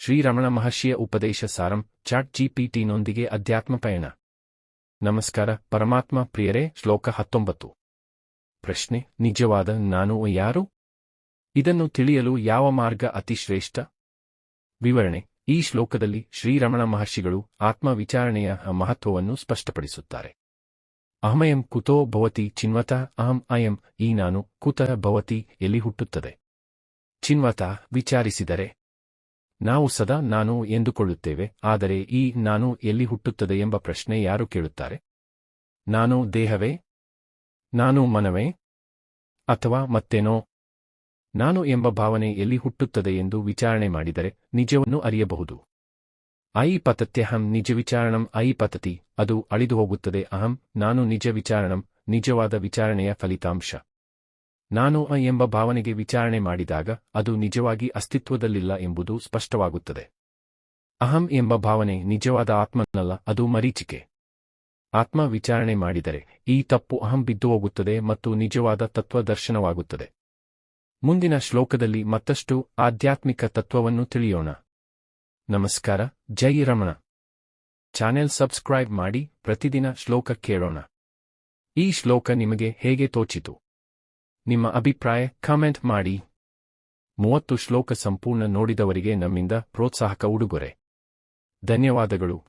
ಶ್ರೀರಮಣ ಮಹರ್ಷಿಯ ಉಪದೇಶ ಸಾರಂ ಚಾಟ್ ಜಿಪಿಟಿನೊಂದಿಗೆ ಅಧ್ಯಾತ್ಮ ಪಯಣ. ನಮಸ್ಕಾರ, ಪರಮಾತ್ಮ ಪ್ರಿಯರೇ, ಶ್ಲೋಕ ಹತ್ತೊಂಬತ್ತು. ಪ್ರಶ್ನೆ, ನಿಜವಾದ ನಾನು ಯಾರು? ಇದನ್ನು ತಿಳಿಯಲು ಯಾವ ಮಾರ್ಗ ಅತಿ ಶ್ರೇಷ್ಠ? ವಿವರಣೆ, ಈ ಶ್ಲೋಕದಲ್ಲಿ ಶ್ರೀರಮಣ ಮಹರ್ಷಿಗಳು ಆತ್ಮ ವಿಚಾರಣೆಯ ಮಹತ್ವವನ್ನು ಸ್ಪಷ್ಟಪಡಿಸುತ್ತಾರೆ. ಅಹಮಯಂ ಕುತೋ ಭವತಿ ಚಿನ್ವತ, ಅಹಂ ಅಯಂ ಈ ನಾನು ಕುತ ಭವತಿ ಎಲ್ಲಿ ಹುಟ್ಟುತ್ತದೆ? ಚಿನ್ವತ, ವಿಚಾರಿಸಿದರೆ ನಾವು ಸದಾ ನಾನು ಎಂದುಕೊಳ್ಳುತ್ತೇವೆ, ಆದರೆ ಈ ನಾನು ಎಲ್ಲಿ ಹುಟ್ಟುತ್ತದೆ ಎಂಬ ಪ್ರಶ್ನೆ ಯಾರು ಕೇಳುತ್ತಾರೆ? ನಾನು ದೇಹವೇ? ನಾನು ಮನವೇ? ಅಥವಾ ಮತ್ತೇನೋ? ನಾನು ಎಂಬ ಭಾವನೆ ಎಲ್ಲಿ ಹುಟ್ಟುತ್ತದೆ ಎಂದು ವಿಚಾರಣೆ ಮಾಡಿದರೆ ನಿಜವನ್ನು ಅರಿಯಬಹುದು. ಐ ಪತತ್ಯಹಂ ನಿಜ ವಿಚಾರಣಂ, ಐ ಪತತಿ, ಅದು ಅಳಿದು ಹೋಗುತ್ತದೆ ಅಹಂ, ನಾನು ನಿಜ ವಿಚಾರಣಂ, ನಿಜವಾದ ವಿಚಾರಣೆಯ ಫಲಿತಾಂಶ. ನಾನು ಅ ಎಂಬ ಭಾವನೆಗೆ ವಿಚಾರಣೆ ಮಾಡಿದಾಗ ಅದು ನಿಜವಾಗಿ ಅಸ್ತಿತ್ವದಲ್ಲಿಲ್ಲ ಎಂಬುದು ಸ್ಪಷ್ಟವಾಗುತ್ತದೆ. ಅಹಂ ಎಂಬ ಭಾವನೆ ನಿಜವಾದ ಆತ್ಮನಲ್ಲ, ಅದು ಮರೀಚಿಕೆ. ಆತ್ಮ ವಿಚಾರಣೆ ಮಾಡಿದರೆ ಈ ತಪ್ಪು ಅಹಂ ಬಿದ್ದು ಹೋಗುತ್ತದೆ ಮತ್ತು ನಿಜವಾದ ತತ್ವದರ್ಶನವಾಗುತ್ತದೆ ಮುಂದಿನ ಶ್ಲೋಕದಲ್ಲಿ ಮತ್ತಷ್ಟು ಆಧ್ಯಾತ್ಮಿಕ ತತ್ವವನ್ನು ತಿಳಿಯೋಣ. ನಮಸ್ಕಾರ, ಜೈ ರಮಣ. ಚಾನೆಲ್ ಸಬ್ಸ್ಕ್ರೈಬ್ ಮಾಡಿ ಪ್ರತಿದಿನ ಶ್ಲೋಕ ಕೇಳೋಣ. ಈ ಶ್ಲೋಕ ನಿಮಗೆ ಹೇಗೆ ತೋಚಿತು? ನಿಮ್ಮ ಅಭಿಪ್ರಾಯ ಕಾಮೆಂಟ್ ಮಾಡಿ. ಮೂವತ್ತು ಶ್ಲೋಕ ಸಂಪೂರ್ಣ ನೋಡಿದವರಿಗೆ ನಮ್ಮಿಂದ ಪ್ರೋತ್ಸಾಹಕ ಉಡುಗೊರೆ. ಧನ್ಯವಾದಗಳು.